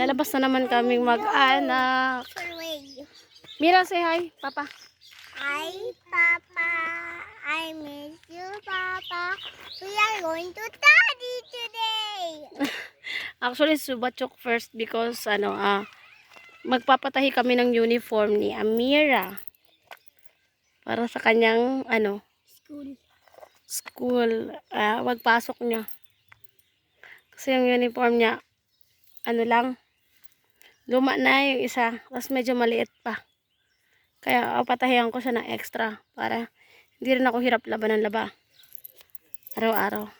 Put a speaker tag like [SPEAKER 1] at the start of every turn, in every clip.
[SPEAKER 1] lalabas na naman kaming mag-anak. Mira, say hi, Papa.
[SPEAKER 2] Hi, Papa. I miss you, Papa. We are going to study today.
[SPEAKER 1] Actually, Subachok first because, ano, ah, magpapatahi kami ng uniform ni Amira. Para sa kanyang, ano,
[SPEAKER 2] School.
[SPEAKER 1] school, ah, magpasok niya. Kasi yung uniform niya, ano lang, luma na yung isa, tapos medyo maliit pa. Kaya, patahiyan ko siya ng extra para hindi rin ako hirap laban ng laba. Araw-araw.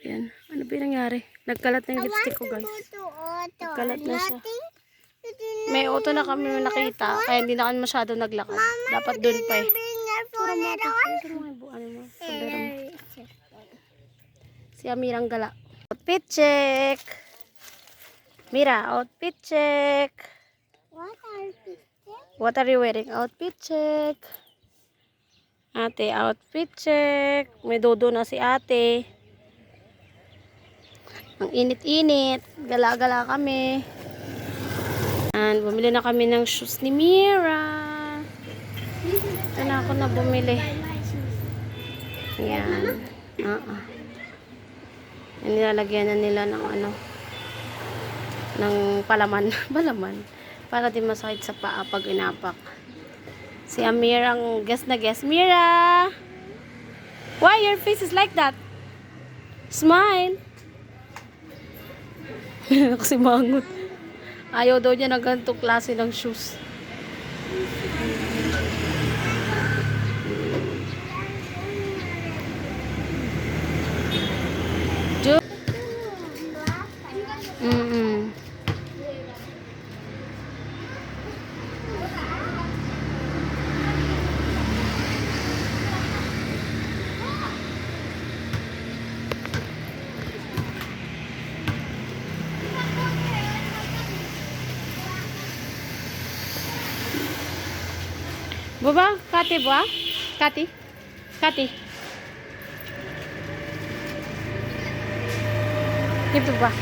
[SPEAKER 1] Ayan. Ano ba yung nangyari? Nagkalat na yung lipstick ko, guys. Nagkalat na siya. May auto na kami nakita, kaya hindi na kami masyado naglakad. Dapat doon pa eh. Ano. Si Amirang gala. Outfit check! Mira, outfit check!
[SPEAKER 2] What are these?
[SPEAKER 1] What are you wearing? Outfit check! Ate, outfit check! May dodo na si ate. Ang init-init. Gala-gala kami. And bumili na kami ng shoes ni Mira. Ito na ako na bumili. Yan. Oo. Yan nilalagyan na nila ng ano ng palaman. Balaman. Para di masakit sa paa pag inapak. Si Amir ang guest na guest. Mira! Why your face is like that? Smile! Kasi mangot. Ayaw daw niya ng ganitong klase ng shoes. Baba, Kati ba? Kati? Kati? Dito ba?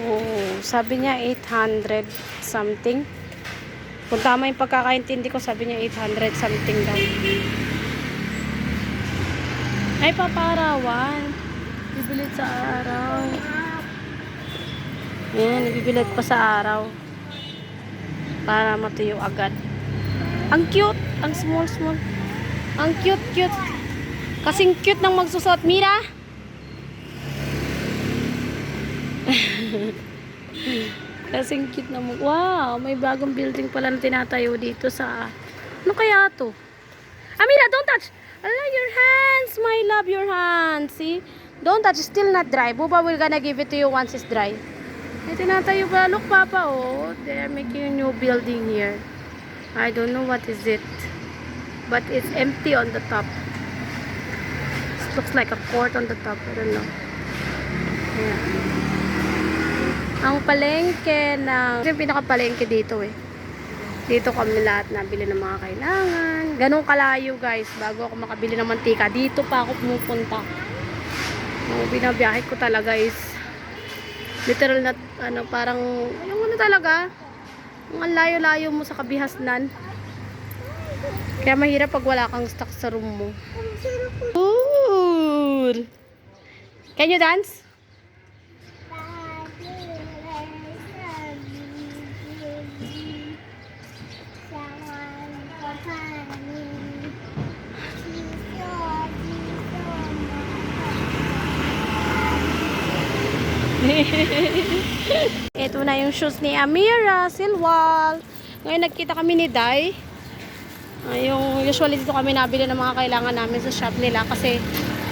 [SPEAKER 1] Oh, sabi niya 800 something. Kung tama yung pagkakaintindi ko, sabi niya 800 something daw. Ay, paparawan. Bibilid sa araw. Yan, ibibilad pa sa araw. Para matuyo agad. Ang cute! Ang small, small. Ang cute, cute. Kasing cute ng magsusot. Mira! Kasing cute na mag... Wow! May bagong building pala na tinatayo dito sa... Ano kaya to? Amira, don't touch! Ala, your hands! My love, your hands! See? Don't touch. Still not dry. Buba will gonna give it to you once it's dry. May tinatayo pa. Look, Papa, oh. They're making a new building here. I don't know what is it. But it's empty on the top. It looks like a court on the top. I don't know. Ayan. Ang palengke ng... Ito yung pinaka-palengke dito eh. Dito kami lahat nabili ng mga kailangan. Ganong kalayo guys. Bago ako makabili ng mantika. Dito pa ako pumupunta. Ang binabiyahe ko talaga is literal na ano parang yung ano talaga ang layo-layo mo sa kabihasnan. Kaya mahirap pag wala kang stock sa room mo. Cool! Can you dance? Ito na yung shoes ni Amira Silwal. Ngayon nagkita kami ni Dai. Ah, yung usually dito kami nabili ng mga kailangan namin sa shop nila kasi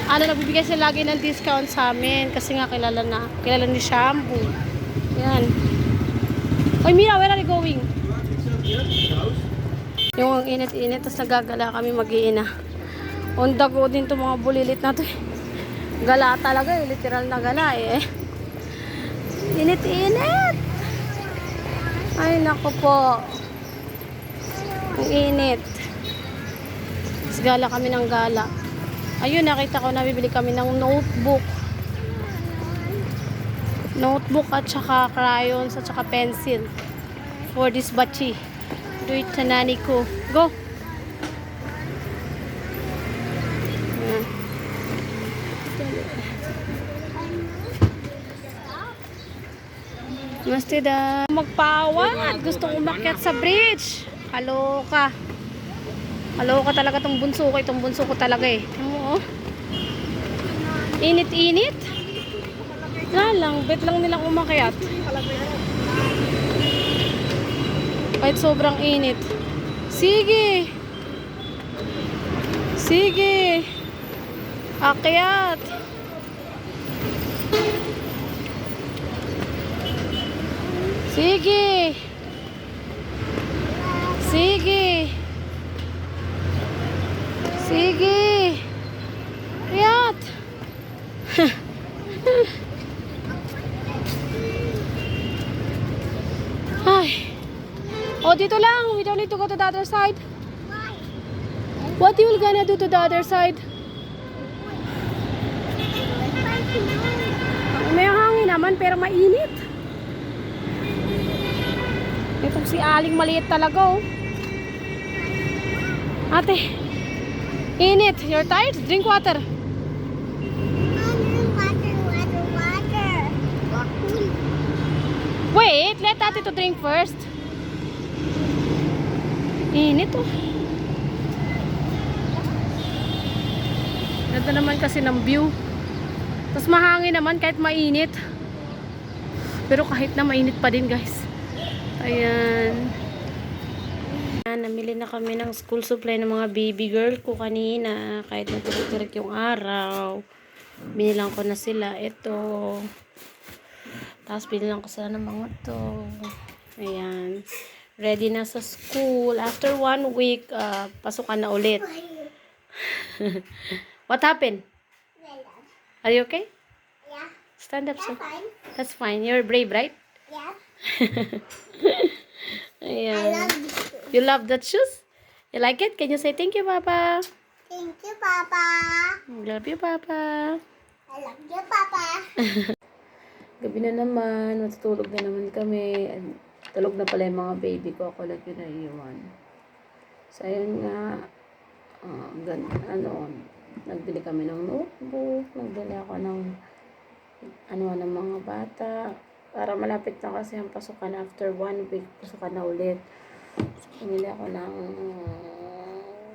[SPEAKER 1] ano nagbibigay sila lagi ng discount sa amin kasi nga kilala na kilala ni Shampoo. Yan. Oy Mira, where are you going? Yung ang init-init tapos nagagala kami mag-iina. On the go din to mga bulilit na to eh. Gala talaga eh, literal na gala eh. Init-init. Ay, nako po. Ang init. Tapos gala kami ng gala. Ayun, nakita ko, nabibili kami ng notebook. Notebook at saka crayons at saka pencil. For this bachi. Do it sa nani ko. Go! Ayan. Namaste da. Magpawat. Gustong umakyat sa bridge. Kaloka. Kaloka talaga tong bunso ko. Itong bunso ko talaga eh. Mo, oh. Init-init. Wala lang. Bet lang nilang umakyat. Kahit sobrang init. Sige. Sige. Akyat. Sige. Sige. Sige. Akyat. Ay. Oh, dito lang. We don't need to go to the other side. What you gonna do to the other side? May hangin naman pero mainit. Itong si Aling maliit talaga oh. Ate, init. You're tired? Drink water.
[SPEAKER 2] Water, water, water. Cool.
[SPEAKER 1] Wait, let ate to drink first. Init oh. Ganda naman kasi ng view. Tapos mahangin naman kahit mainit. Pero kahit na mainit pa din guys. Ayan. Ayan, namili na kami ng school supply ng mga baby girl ko kanina. Kahit nagtirik yung araw. Binilang ko na sila. Ito. Tapos binilang ko sila ng mga to. Ayan. Ready na sa school. After one week, ah, pasukan na ulit. What happened? Are you okay?
[SPEAKER 2] Yeah,
[SPEAKER 1] Stand up, sir.
[SPEAKER 2] fine.
[SPEAKER 1] That's fine. You're brave, right?
[SPEAKER 2] Yeah,
[SPEAKER 1] Ayan. You love that shoes? You like it? Can you say thank you, Papa?
[SPEAKER 2] Thank you, Papa.
[SPEAKER 1] Love you, Papa.
[SPEAKER 2] I love you, Papa.
[SPEAKER 1] Gabi na naman. Matutulog na naman kami. Tulog na pala yung mga baby ko. Ako lang yung naiiwan. So, ayun nga. ah, gan, ano, nagbili kami ng notebook. Nagbili ako ng ano ng mga bata. Para malapit na kasi ang pasukan after one week. Pasukan na ulit. So, pumili ako ng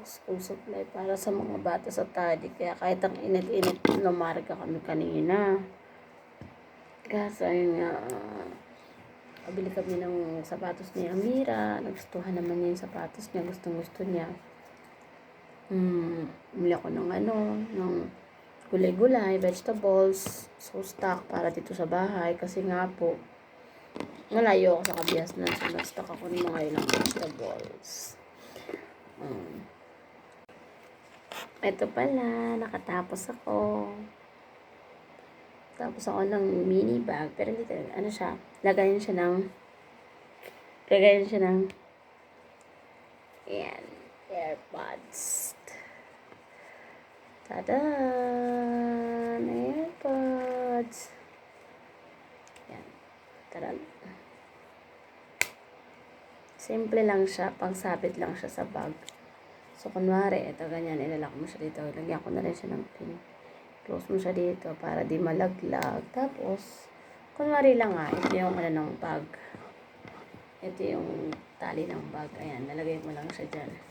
[SPEAKER 1] school supply para sa mga bata sa tadi. Kaya kahit ang init-init, lumarga kami kanina. Kaso ayun nga, ah, kabili kami ng sapatos ni Amira. Nagustuhan naman niya yung sapatos niya. Gustong gusto niya. Hmm, bumili ako ng ano, ng gulay-gulay, vegetables, so stock para dito sa bahay. Kasi nga po, nalayo ako sa kabias na so nag-stock ako ng mga ilang vegetables. Hmm. Ito pala, nakatapos ako. Tapos ako ng mini bag. Pero hindi talaga, ano siya, lagayan siya ng, lagayan siya ng, yan, AirPods. Tada! AirPods. Yan. Tada. Simple lang siya, pangsabit lang siya sa bag. So, kunwari, ito ganyan, ilalak mo siya dito. Lagyan ko na rin siya ng pin close mo siya dito para di malaglag. Tapos, kunwari lang nga, ito yung ano ng bag. Ito yung tali ng bag. Ayan, nalagay mo lang siya dyan.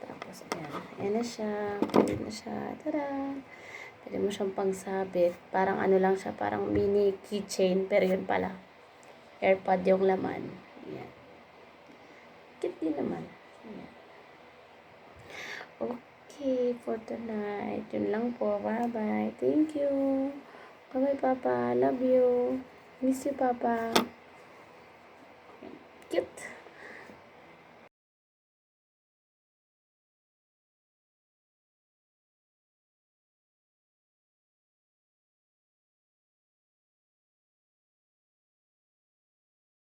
[SPEAKER 1] Tapos, ayan. Ayan na siya. Pwede na siya. Tada! Pwede mo siyang pangsabit. Parang ano lang siya, parang mini keychain. Pero yun pala. Airpod yung laman. Ayan. Cute din naman. Ayan. Okay, for tonight. Yun lang po. Bye-bye. Thank you. Bye-bye, Papa. Love you. Miss you, Papa.